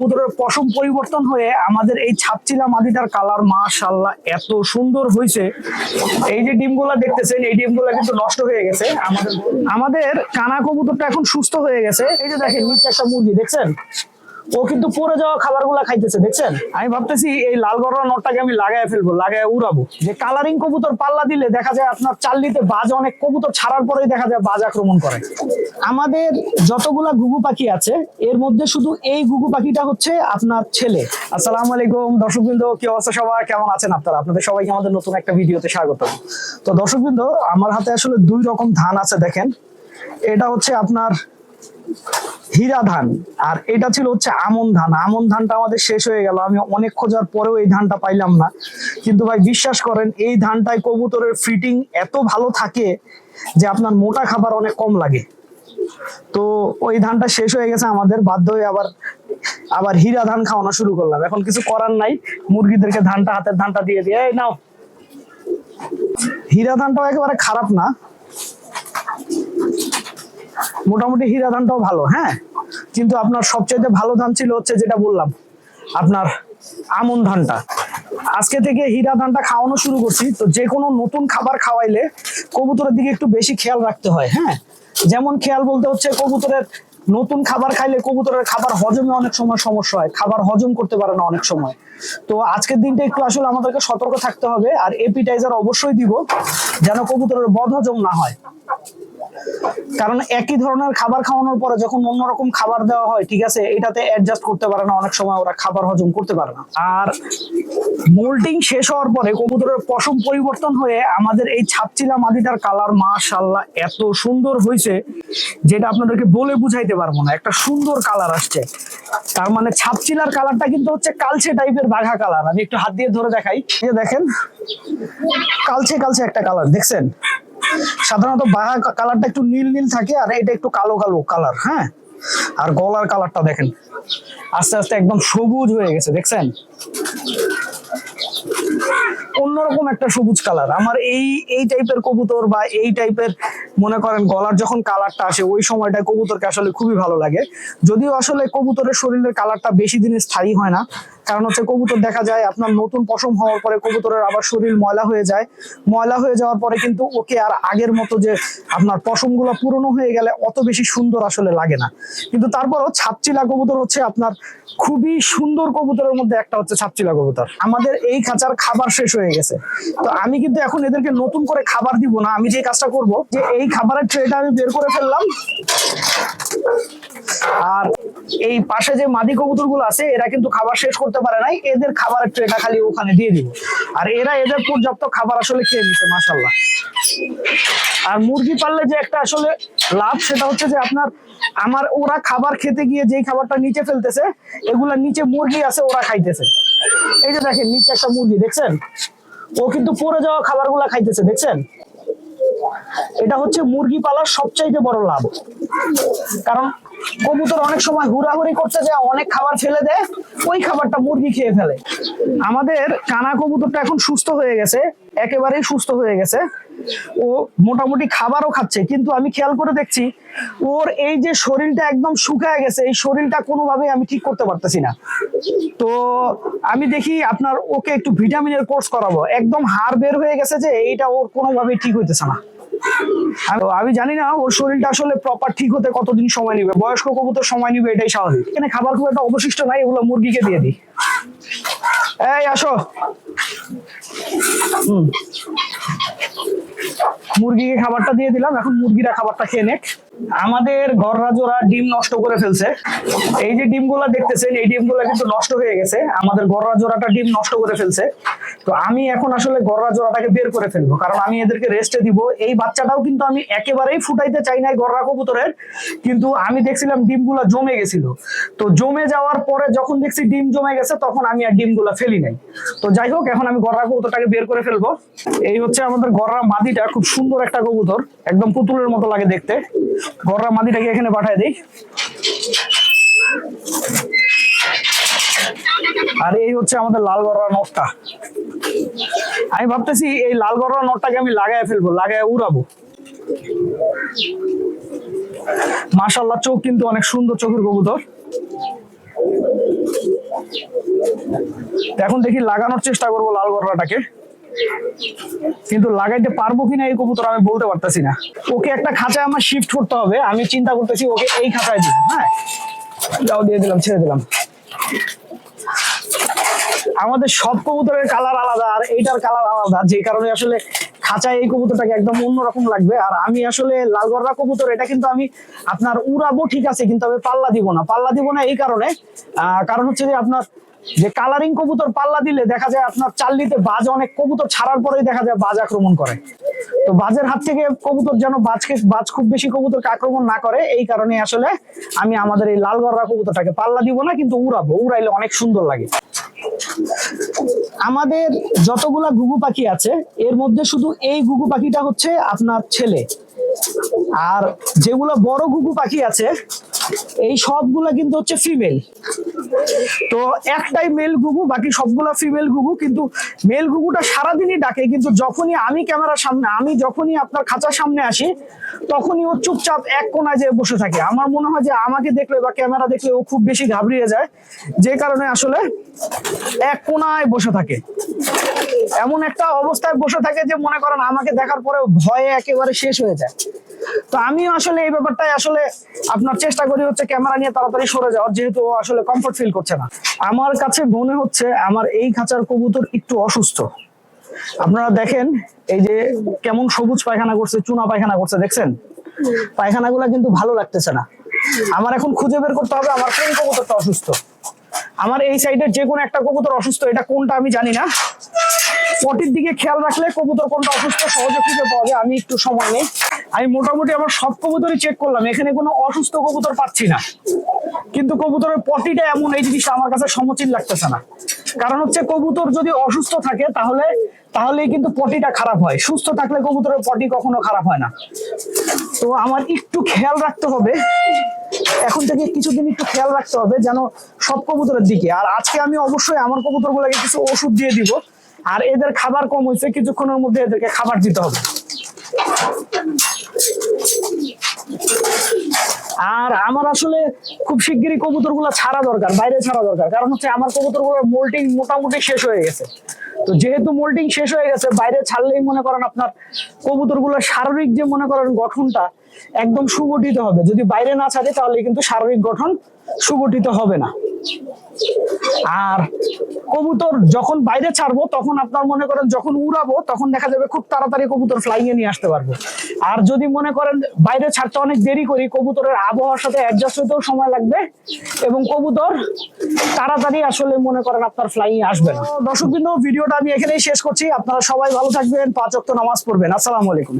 কবুতরের পশম পরিবর্তন হয়ে আমাদের এই ছাপচিলা মাদিটার কালার মাশাল্লাহ এত সুন্দর হয়েছে এই যে ডিমগুলো দেখতেছেন, এই ডিমগুলো কিন্তু নষ্ট হয়ে গেছে। আমাদের আমাদের কানা কবুতরটা এখন সুস্থ হয়ে গেছে। এই যে দেখেন, নিচে একটা মুরগি, দেখছেন? ও কিন্তু পরে যাওয়া খাবার খাবারগুলা খাইতেছে দেখছেন? আমি ভাবতেছি এই লাল গররা নটটাকে আমি লাগায় ফেলব লাগায় উড়াবো। যে কালারিং কবুতর পাল্লা দিলে দেখা যায় আপনার চাল্লিতে বাজ অনেক কবুতর ছাড়ার পরেই দেখা যায় বাজ আক্রমণ করে। আমাদের যতগুলা ঘুঘু পাখি আছে এর মধ্যে শুধু এই ঘুঘু পাখিটা হচ্ছে আপনার ছেলে। আসসালামু আলাইকুম দর্শকবৃন্দ কি অবস্থা সবার? কেমন আছেন আপনারা? আপনাদের সবাইকে আমাদের নতুন একটা ভিডিওতে স্বাগত তো দর্শকবৃন্দ আমার হাতে আসলে দুই রকম ধান আছে দেখেন। এটা হচ্ছে আপনার হীরা ধান। আর এটা ছিল হচ্ছে আমন ধান। আমন ধানটা আমাদের শেষ হয়ে গেল। আমি অনেক খোঁজার পরেও এই ধানটা পাইলাম না। কিন্তু ভাই, বিশ্বাস করেন, এই ধানটায় কবুতরের ফিটিং এত ভালো থাকে যে আপনার মোটা খাবার অনেক কম লাগে। তো ওই ধানটা শেষ হয়ে গেছে আমাদের। বাধ্য হয়ে আবার আবার হীরা ধান খাওয়ানো শুরু করলাম। এখন কিছু করার নাই। মুরগিদেরকে ধানটা, হাতের ধানটা দিয়ে দিয়ে। এই নাও। হীরা ধানটাও একেবারে খারাপ না। মোটামুটি হীরা ধানটাও ভালো হ্যাঁ? কিন্তু আপনার সবচেয়ে ভালো ধান ছিল হচ্ছে যেটা বললাম, আপনার আমন ধানটা। আজকে থেকে হীরা ধানটা খাওয়ানো শুরু করছি, তো যে কোনো নতুন খাবার খাওয়াইলে কবুতরের দিকে একটু বেশি খেয়াল রাখতে হয় হ্যাঁ? যেমন খেয়াল বলতে হচ্ছে কবুতরের নতুন খাবার খাইলে কবুতরের খাবার হজমে অনেক সময় সমস্যা হয়, খাবার হজম করতে পারে না অনেক সময়। তো আজকের দিনটা একটু আসলে আমাদেরকে সতর্ক থাকতে হবে আর এপিটাইজার অবশ্যই দিব যেন কবুতরের বদ হজম না হয়। কারণ একই ধরনের খাবার খাওয়ানোর পরে যখন অন্যরকম খাবার দেওয়া হয়, ঠিক আছে, এটাতে অ্যাডজাস্ট করতে পারে না, অনেক সময় ওরা খাবার হজম করতে পারে না। আর মোল্টিং শেষ হওয়ার পরে কবুতরের পশম পরিবর্তন হয়ে আমাদের এই ছাপচিলা মাদিটার কালার মাশাল্লাহ এত সুন্দর হয়েছে, যেটা আপনাদেরকে বলে বুঝাইতে পারব না। একটা সুন্দর কালার আসছে। তার মানে ছাপচিলার কালারটা কিন্তু হচ্ছে কালচে টাইপের বাঘা কালার। আমি একটু হাত দিয়ে ধরে দেখাই। দেখেন, কালচে কালচে একটা কালার, দেখছেন? সাধারণত বাঘা কালারটা একটু নীল নীল থাকে আর এটা একটু কালো কালো কালার হ্যাঁ? আর গলার কালারটা দেখেন, আস্তে আস্তে একদম সবুজ হয়ে গেছে, দেখছেন? Ha! অন্যরকম একটা সবুজ কালার আমার এই এই টাইপের কবুতর বা এই টাইপের মনে করেন গলার যখন কালারটা আসে, ওই সময়টা কবুতরকে আসলে খুবই ভালো লাগে। যদিও আসলে কবুতরের শরীরের কালারটা বেশি দিনে স্থায়ী হয় না। কারণ হচ্ছে কবুতর দেখা যায় আপনার নতুন পশম হওয়ার পরে কবুতরের আবার শরীর ময়লা হয়ে যায়। ময়লা হয়ে যাওয়ার পরে কিন্তু ওকে আর আগের মতো যে আপনার পশমগুলো পুরনো হয়ে গেলে অত বেশি সুন্দর আসলে লাগে না। কিন্তু তারপরও ছাপচিলা কবুতর হচ্ছে আপনার খুবই সুন্দর কবুতরের মধ্যে একটা হচ্ছে ছাপচিলা কবুতর। আমাদের এই খাঁচার খাবার শেষ হয়ে গেছে। তো আমি কিন্তু এখন এদেরকে নতুন করে খাবার দিব না, আমি যে কাজটা করব, যে এই খাবারের ট্রেটা আমি বের করে ফেললাম। আর এই পাশে যে মাদি কবুতরগুলো আছে, এরা কিন্তু খাবার শেষ করতে পারে নাই, এদের খাবারের ট্রেটা খালি ওখানে দিয়ে দিব। আর এরা এদের পর্যাপ্ত খাবার আসলে খেয়ে নিছে মাসাল্লাহ আর মুরগি পাললে যে একটা আসলে লাভ, সেটা হচ্ছে যে আপনার, আমার ওরা খাবার খেতে গিয়ে যেই খাবারটা নিচে ফেলতেছে, এগুলা নিচে মুরগি আছে, ওরা খাইতেছে। এই যে দেখেন, নিচে একটা মুরগি, দেখছেন? ও কিন্তু পড়ে যাওয়া খাবারগুলা খাইতেছে, দেখছেন? এটা হচ্ছে মুরগি পালার সবচাইতে বড় লাভ। কারণ কবুতর অনেক সময় হুড়াহুড়ি করতে যায়, অনেক খাবার ফেলে দেয়, ওই খাবারটা মুরগি খেয়ে ফেলে। আমাদের কানা কবুতরটা এখন সুস্থ হয়ে গেছে, একেবারেই সুস্থ হয়ে গেছে। ও মোটামুটি খাবারও খাচ্ছে, কিন্তু আমি খেয়াল করে দেখছি ওর এই যে শরীরটা একদম শুকায় গেছে, এই শরীরটা কোনোভাবে আমি ঠিক করতে পারতেছি না। তো আমি দেখি আপনার ওকে একটু ভিটামিনের কোর্স করাবো, একদম হাড় বের হয়ে গেছে যে এইটা ওর কোনোভাবে ঠিক হইতেছে না। আমি- আমি জানি না ওর শরীরটা আসলে প্রপার ঠিক হতে কতদিন সময় নেবে, বয়স্ক কবুতর সময় নিবে এটাই স্বাভাবিক। এখানে খাবার খুব একটা অবশিষ্ট নাই, এগুলো মুরগিকে দিয়ে দিই। এই, আসো। হুম। stop. মুরগিকে খাবারটা দিয়ে দিলাম, এখন মুরগিরা খাবারটা খেয়ে নেক। আমাদের গররা জোড়া ডিম নষ্ট করে ফেলছে। এই যে ডিমগুলা দেখতেছেন, এই ডিমগুলা কিন্তু নষ্ট হয়ে গেছে। আমাদের গররা জোড়াটা ডিম নষ্ট করে ফেলছে। তো আমি এখন আসলে গররা জোড়াটাকে বের করে ফেলব, কারণ আমি এদেরকে রেস্টে দিব। এই বাচ্চাটাও কিন্তু আমি একেবারেই ফুটাইতে চাই নাই গররা কবুতরের। কিন্তু আমি দেখছিলাম ডিমগুলা জমে গেছিল। তো জমে যাওয়ার পরে যখন দেখছি ডিম জমে গেছে, তখন আমি আর ডিমগুলা ফেলি নাই। তো যাই হোক, এখন আমি গররা কবুতরটাকে বের করে ফেলব। এই হচ্ছে আমাদের গররা মাদিটা, খুব সুন্দর একটা কবুতর, একদম পুতুলের মতো লাগে দেখতে। গররা মাদিটাকে এখানে পাঠায় দিই। আর এই হচ্ছে আমাদের লাল গররা নটটা। আমি ভাবতেছি এই লাল গররা নটটাকে আমি লাগায় ফেলব, লাগায় উড়াবো। মাশাল্লাহ চোখ কিন্তু অনেক সুন্দর চোখের কবুতর। এখন দেখি লাগানোর চেষ্টা করব লাল গররাটাকে কিন্তু লাগাইতে পারব কিনা এই কবুতর আমি বলতে পারতেছি না। ওকে একটা খাঁচায় আমার শিফট করতে হবে। আমি চিন্তা করতেছি ওকে এই খাঁচায় দিব হ্যাঁ? যাও দিয়ে দিলাম ছেড়ে দিলাম। আমাদের সব কবুতরের কালার আলাদা আর এইটার কালার আলাদা। যে কারণে আসলে খাঁচায় এই কবুতরটাকে একদম অন্যরকম লাগবে। আর আমি আসলে লালগড়রা কবুতর এটা কিন্তু আমি আপনার উড়াবো ঠিক আছে কিন্তু আমি পাল্লা দিব না। পাল্লা দিব না এই কারণে। আহ, কারণ হচ্ছে যে আপনার যে কালারিং কবুতর পাল্লা দিলে দেখা যায় আপনার চাল্লিতে বাজ অনেক, কবুতর ছাড়ার পরেই দেখা যায় বাজ আক্রমণ করে। তো বাজের হাত থেকে কবুতর যেন বাজকে, বাজ খুব বেশি কবুতরকে আক্রমণ না করে, এই কারণে আসলে আমি আমাদের এই লালগড়রা কবুতরটাকে পাল্লা দিব না, কিন্তু উড়াবো। উড়াইলে অনেক সুন্দর লাগে। আমাদের যতগুলা ঘুঘু পাখি আছে, এর মধ্যে শুধু এই ঘুঘু পাখিটা হচ্ছে আপনার ছেলে। আর যেগুলো বড় ঘুঘু পাখি আছে এই সবগুলা কিন্তু হচ্ছে ফিমেল তো একটাই মেল ঘুঘু, বাকি সবগুলা ফিমেল ঘুঘু। কিন্তু মেল ঘুঘুটা সারাদিনই ডাকে, কিন্তু যখনই আমি ক্যামেরার সামনে, আমি যখনই আপনার খাঁচার সামনে আসি, তখনই ও চুপচাপ এক কোনায় যেয়ে বসে থাকে। আমার মনে হয় যে আমাকে দেখলে বা ক্যামেরা দেখলে ও খুব বেশি ঘাবড়িয়ে যায়, যে কারণে আসলে এক কোনায় বসে থাকে। এমন একটা অবস্থায় বসে থাকে যে মনে করেন আমাকে দেখার পরে ভয়ে একেবারে শেষ হয়ে যায়। তো আমিও আসলে এই ব্যাপারটাই আসলে আপনার চেষ্টা করি হচ্ছে ক্যামেরা নিয়ে তাড়াতাড়ি সরে যাওয়ার, যেহেতু ও আসলে কমফর্ট ফিল করছে না। আমার কাছে মনে হচ্ছে আমার এই খাঁচার কবুতর একটু অসুস্থ। আপনারা দেখেন, এই যে কেমন সবুজ পায়খানা করছে, চুনা পায়খানা করছে, দেখছেন? পায়খানাগুলো কিন্তু ভালো লাগতেছে না। আমার এখন খুঁজে বের করতে হবে আমার কোন কবুতরটা অসুস্থ। আমার এই সাইডের যে কোনো একটা কবুতর অসুস্থ, এটা কোনটা আমি জানি না। পটির দিকে খেয়াল রাখলে কবুতর কোনটা অসুস্থ, সহজে খুঁজে পাওয়া যায়। আমি একটু সময় নেই। আমি মোটামুটি আমার সব কবুতরই চেক করলাম, এখানে কোনো অসুস্থ কবুতর পাচ্ছি না। কিন্তু কবুতরের পটিটা এমন, এই জিনিসটা আমার কাছে সমচিল লাগতেছে না। কারণ হচ্ছে কবুতর যদি অসুস্থ থাকে, তাহলে, তাহলেই কিন্তু পটিটা খারাপ হয়। সুস্থ থাকলে কবুতরের পটি কখনো খারাপ হয় না। তো আমার একটু খেয়াল রাখতে হবে। এখন থেকে কিছুদিন একটু খেয়াল রাখতে হবে যেন সব কবুতরের দিকে। আর আজকে আমি অবশ্যই আমার কবুতর গুলোকে কিছু ওষুধ দিয়ে দিব। আর এদের খাবার কম হয়েছে, কিছুক্ষণের মধ্যে এদেরকে খাবার দিতে হবে। আর আমার আসলে খুব শিগগিরই কবুতরগুলা ছাড়া দরকার, বাইরে ছাড়া দরকার। কারণ হচ্ছে আমার কবুতরগুলোর মোল্টিং মোটামুটি শেষ হয়ে গেছে। তো যেহেতু মোল্টিং শেষ হয়ে গেছে, বাইরে ছাড়লেই মনে করেন আপনার কবুতরগুলোর শারীরিক যে মনে করেন গঠনটা একদম সুগঠিত হবে। যদি বাইরে না ছাড়ে তাহলে কিন্তু শারীরিক গঠন সুগঠিত হবে না। আর কবুতর যখন বাইরে ছাড়বো, তখন আপনার মনে করেন যখন উড়াবো, তখন দেখা যাবে খুব তাড়াতাড়ি কবুতর ফ্লাইং এ নিয়ে আসতে পারব। আর যদি মনে করেন বাইরে ছাড়তে অনেক দেরি করি, কবুতরের আবহাওয়ার সাথে অ্যাডজাস্ট হতেও সময় লাগবে এবং কবুতর তাড়াতাড়ি আসলে মনে করেন আপনার ফ্লাইং এ আসবে না। দর্শক ভিডিওটা আমি এখানেই শেষ করছি। আপনারা সবাই ভালো থাকবেন, পাঁচ ওয়াক্ত নামাজ পড়বেন। আসসালামু আলাইকুম।